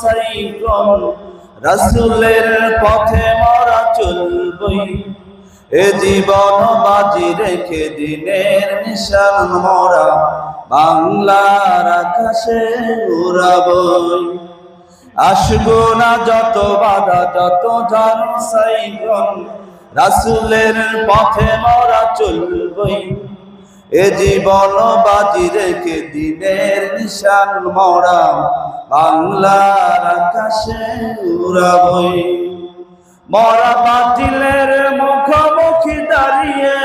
Cyclone রাসূলের পথে মরা চলবই। এ জীবন বাজি রেখে দিনের নিশান মরা, বাংলার আকাশে উড়াবই। আসব না যত বাধা, যত জন সাইক্লোন, রাসূলের পথে মরা চলবই। এ জীবন বাজি রেখে দিনের নিশান মরা বাংলার আকাশে উড়াবই। মরা বাতিলের মুখোমুখি দাঁড়িয়ে।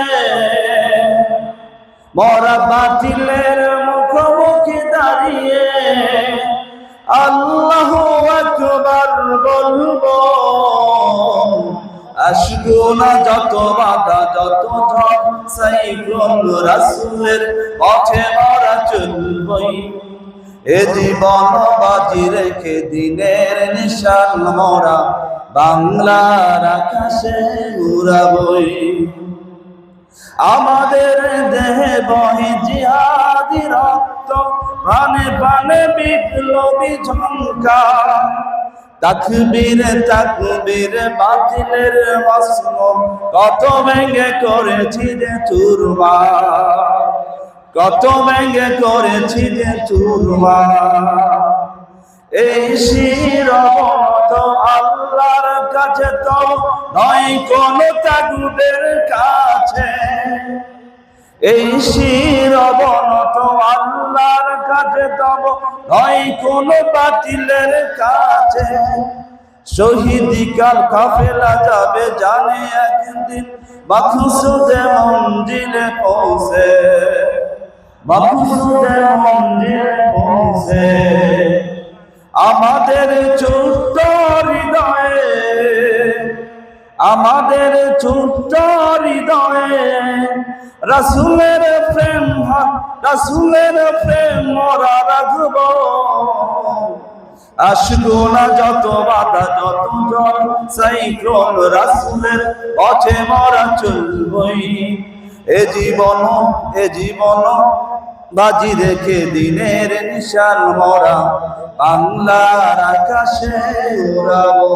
মরা বাতিলের মুখোমুখি দাঁড়িয়ে। আল্লাহ আকবার বলব আসব যত বাধা, যত ঝড় সাইক্লোন রাসূলের পথে মরা চলবই। এ জীবন বাজি রেখে দিনের নিশান মরা বাংলার আকাশে উড়াবই। আমাদের দেহে বহে জিহাদি রক্ত, প্রাণে প্রাণে বিপ্লবী ঝঙ্কার। তাকবীর তাকবীর বাতিলের বস্ম কত ভেঙে করেছি যে চুরমা। কত ভেঙে করেছি যে চুরমা। এই শিরবত আল্লাহর কাছে তো নয় কোন তাগুদের কাছে। এই শিরবনত আল্লাহর কাছে তব নয় কোন বাতিলের কাছে। শহীদি কাল কাফেলা যাবে জানে একদিন। মাকসুদে মঞ্জিলে পৌঁছে। মাকসুদে মঞ্জিলে পৌঁছে। আমাদের ছোট্ট হৃদয়ে, আমাদের ছোট্ট হৃদয়ে রসুলের প্রেম রসুলের প্রেম মোরা রাখব। আসব না যত বাধা, যত জল সাইক্লোন রাসুলের পথে মরা চলবই। এ জীবন এ জীবন বাজি রেখে দিনের নিশান মরা, বাংলার আকাশে উড়াবো।